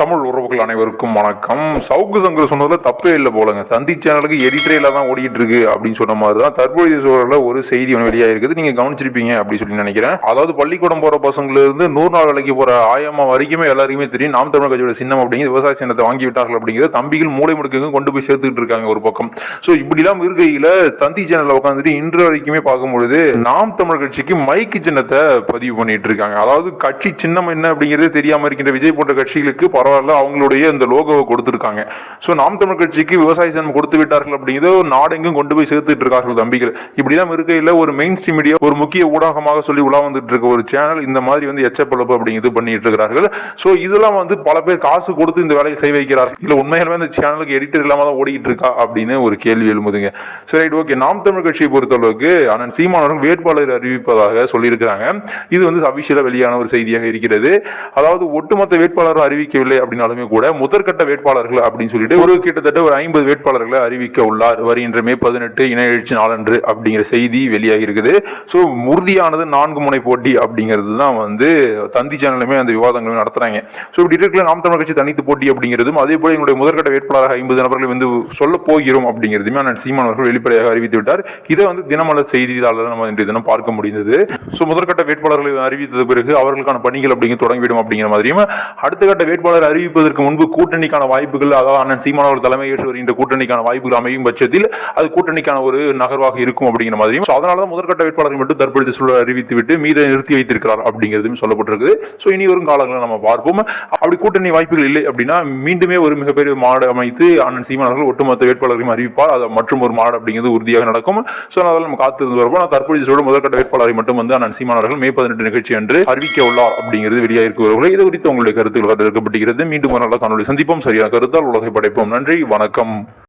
தமிழ் உறவுகள் அனைவருக்கும் வணக்கம். சவுக்கு சங்கர் சொன்னதில் தப்பே இல்லை போலங்க. தந்தி சேனலுக்கு எடிட்டரேல தான் ஓடிட்டு இருக்கு அப்படின்னு சொன்ன மாதிரி தான் தற்போதைய சூழலில் ஒரு செய்தி ஒன்று வெளியாக இருக்குது. நீங்க கவனிச்சிருப்பீங்க அப்படின்னு சொல்லி நினைக்கிறேன். அதாவது பள்ளிக்கூடம் போற பசங்களிலிருந்து நூறு நாள் வேலைக்கு போற ஆயம்மா வரைக்குமே எல்லாருக்குமே தெரியும். நாம் தமிழ் கட்சியோட சின்னம் அப்படிங்கிறது விவசாய சின்னத்தை வாங்கி விட்டார்கள் அப்படிங்கிறது தம்பிகள் மூளை முடுக்கங்க கொண்டு போய் சேர்த்துக்கிட்டு இருக்காங்க ஒரு பக்கம். ஸோ இப்படிலாம் இருக்கையில் தந்தி சேனலில் உட்காந்துட்டு இன்று வரைக்குமே பார்க்கும்பொழுது நாம் தமிழ் கட்சிக்கு மைக்கு சின்னத்தை பதிவு பண்ணிட்டு இருக்காங்க. அதாவது கட்சி சின்னம் என்ன அப்படிங்கிறதே தெரியாம இருக்கின்ற விஜய் போன்ற கட்சிகளுக்கு பரவாயில்ல அவங்களுடைய இந்த லோகோவை கொடுத்துருக்காங்க. ஸோ நாம் தமிழ் கட்சிக்கு விவசாய சின்னம் கொடுத்து விட்டார்கள் அப்படிங்கிறத ஒரு நாடெங்கும் கொண்டு போய் சேர்த்துட்டு இருக்கார்கள் தம்பிகள். இப்படிதான் இருக்கையில் ஒரு மெயின் ஸ்ட்ரீம் மீடியா ஒரு முக்கிய ஊடகமாக சொல்லி உலா வந்துட்டு இருக்க ஒரு சேனல் இந்த மாதிரி வந்து எச்சப்பழப்பு அப்படிங்கிறது பண்ணிட்டு இருக்கிறார்கள். ஸோ இதெல்லாம் வந்து பல பேர் காசு கொடுத்து இந்த வேலையை செய்ய வைக்கிறார்கள். இல்லை உண்மையிலுமே இந்த சேனலுக்கு எடிட்டர் இல்லாமல் தான் ஓடிக்கிட்டு இருக்கா அப்படின்னு ஒரு கேள்வி எழுமுதுங்க சரி ரைட் ஓகே நாம் தமிழ் கட்சியை பொறுத்தளவுக்கு அண்ணன் சீமானவர்கள் வேட்பாளர் அறிவிப்பதாக சொல்லியிருக்கிறாங்க. இது வந்து அபிஷியலாக வெளியான ஒரு செய்தியாக இருக்கிறது. அதாவது ஒட்டுமொத்த வேட்பாளரும் அறிவிக்கவில்லை. அப்படின்னாலுமே கூட முதற்கட்ட வேட்பாளர்கள் அப்படின்னு சொல்லிட்டு ஒரு கிட்டத்தட்ட ஒரு ஐம்பது வேட்பாளர்களை அறிவிக்க உள்ளார். வருகின்ற மே பதினெட்டு இணை எழுச்சி நாளன்று அப்படிங்கிற செய்தி வெளியாகி இருக்குது ஸோ உறுதியானது நான்கு முனை போட்டி அப்படிங்கிறது தான் வந்து தந்தி சேனலுமே அந்த விவாதங்களும் நடத்துறாங்க. ஸோ இப்படி இருக்கிற நாம் தமிழ் கட்சி தனித்து போட்டி அப்படிங்கிறதும் அதே போல எங்களுடைய முதற்கட்ட வேட்பாளராக ஐம்பது நபர்களை வந்து சொல்ல போகிறோம் அப்படிங்கிறதுமே அண்ணன் சீமான் அவர்கள் வெளிப்படையாக அறிவித்து விட்டார். இதை வந்து தினமலர் செய்தியாளர் நம்ம இன்றைய தினம் பார்க்க முடிந்தது. ஸோ முதற்கட்ட வேட்பாளர்களை அறிவித்தது பிறகு அவர்களுக்கான பணிகள் அப்படிங்கிற தொடங்கிவிடும் அப்படிங்கிற மாதிரியும் அடுத்த கட்ட வேட்பாளர் அறிவிப்பதற்கு முன்பு கூட்டணிக்கான வாய்ப்புகள் அதாவது அண்ணன் சீமான அவர்கள் தலைமை ஏற்று வருகின்ற கூட்டணிக்கான வாய்ப்புகள் அமையும் பட்சத்தில் அது கூட்டணிக்கான ஒரு நகர்வாக இருக்கும் அப்படிங்கிற மாதிரியும். ஸோ அதனால தான் முதற்கட்ட வேட்பாளரை மட்டும் தற்பொழுது சூழல் அறிவித்து விட்டு மீத நிறுத்தி வைத்திருக்கிறார் அப்படிங்கிறதும் சொல்லப்பட்டிருக்குது. ஸோ இனி வரும் காலங்களில் நம்ம பார்ப்போம். அப்படி கூட்டணி வாய்ப்புகள் இல்லை அப்படின்னா மீண்டுமே ஒரு மிகப்பெரிய மாடு அமைத்து அண்ணன் சீமான் அவர்கள் ஒட்டுமொத்த வேட்பாளரையும் அறிவிப்பார். அது மற்றும் ஒரு மாடு அப்படிங்கிறது உறுதியாக நடக்கும். ஸோ அதனால நம்ம காத்திருந்து வருவோம். நான் தற்பொழுது சொல்ல முதற்கட்ட வேட்பாளரை மட்டும் வந்து அண்ணன் சீமான் அவர்கள் மே பதினெட்டு நிகழ்ச்சி என்று அறிவிக்க உள்ளார் அப்படிங்கிறது வெளியாகிருக்கிறவர்கள் இது குறித்து உங்களுடைய கருத்துக்கள் வருகிறது மீண்டும் ஒரு நல்ல காணொலி சந்திப்போம். சரியான கருத்தால் உலகை படைப்போம். நன்றி. வணக்கம்.